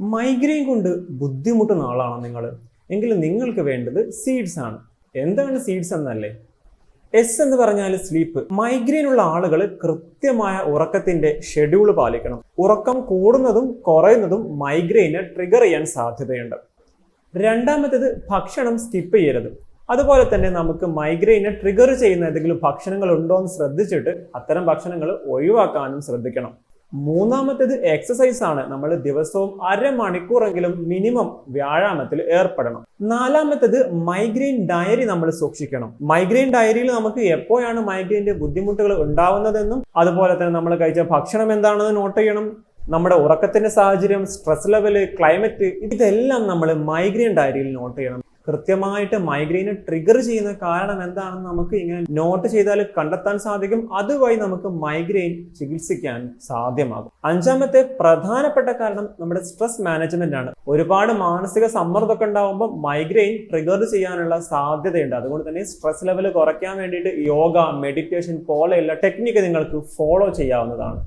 Migraine കൊണ്ട് ബുദ്ധിമുട്ടുന്ന ആളാണോ നിങ്ങൾ. എങ്കിൽ നിങ്ങൾക്ക് വേണ്ടത് സീഡ്സ് ആണ്. എന്താണ് സീഡ്സ് എന്നല്ലേ? എസ് എന്ന് പറഞ്ഞാൽ സ്ലീപ്പ് മൈഗ്രെയിൻ ഉള്ള ആളുകൾ കൃത്യമായ ഉറക്കത്തിന്റെ ഷെഡ്യൂൾ പാലിക്കണം. ഉറക്കം കൂടുന്നതും കുറയുന്നതും മൈഗ്രെയിനെ ട്രിഗർ ചെയ്യാൻ സാധ്യതയുണ്ട്. രണ്ടാമത്തേത് ഭക്ഷണം സ്കിപ്പ് ചെയ്യരുത്. അതുപോലെ തന്നെ നമുക്ക് മൈഗ്രെയിനെ ട്രിഗർ ചെയ്യുന്ന ഏതെങ്കിലും ഭക്ഷണങ്ങൾ ഉണ്ടോ എന്ന് ശ്രദ്ധിച്ചിട്ട് അത്തരം ഭക്ഷണങ്ങൾ ഒഴിവാക്കാനും ശ്രദ്ധിക്കണം. മൂന്നാമത്തേത് എക്സസൈസ് ആണ്. നമ്മൾ ദിവസവും അരമണിക്കൂറെങ്കിലും മിനിമം വ്യായാമത്തിൽ ഏർപ്പെടണം. നാലാമത്തേത് മൈഗ്രെയിൻ ഡയറി നമ്മൾ സൂക്ഷിക്കണം. മൈഗ്രെയിൻ ഡയറിയിൽ നമുക്ക് എപ്പോഴാണ് മൈഗ്രെയിന്റെ ബുദ്ധിമുട്ടുകൾ ഉണ്ടാവുന്നതെന്നും അതുപോലെ തന്നെ നമ്മൾ കഴിച്ച ഭക്ഷണം എന്താണെന്ന് നോട്ട് ചെയ്യണം. നമ്മുടെ ഉറക്കത്തിന്റെ സാഹചര്യം സ്ട്രെസ് ലെവൽ ക്ലൈമറ്റ് ഇതെല്ലാം നമ്മൾ മൈഗ്രെയിൻ ഡയറിയിൽ നോട്ട് ചെയ്യണം. കൃത്യമായിട്ട് മൈഗ്രെയിനെ ട്രിഗർ ചെയ്യുന്ന കാരണം എന്താണെന്ന് നമുക്ക് ഇങ്ങനെ നോട്ട് ചെയ്താൽ കണ്ടെത്താൻ സാധിക്കും. അതുവഴി നമുക്ക് മൈഗ്രെയിൻ ചികിത്സിക്കാൻ സാധ്യമാകും. അഞ്ചാമത്തെ പ്രധാനപ്പെട്ട കാരണം നമ്മുടെ സ്ട്രെസ് മാനേജ്മെന്റ് ആണ്. ഒരുപാട് മാനസിക സമ്മർദ്ദമൊക്കെ ഉണ്ടാകുമ്പോൾ മൈഗ്രെയിൻ ട്രിഗർ ചെയ്യാനുള്ള സാധ്യതയുണ്ട്. അതുകൊണ്ട് തന്നെ സ്ട്രെസ് ലെവൽ കുറയ്ക്കാൻ വേണ്ടിയിട്ട് യോഗ മെഡിറ്റേഷൻ പോലെയുള്ള ടെക്നിക്ക് നിങ്ങൾക്ക് ഫോളോ ചെയ്യാവുന്നതാണ്.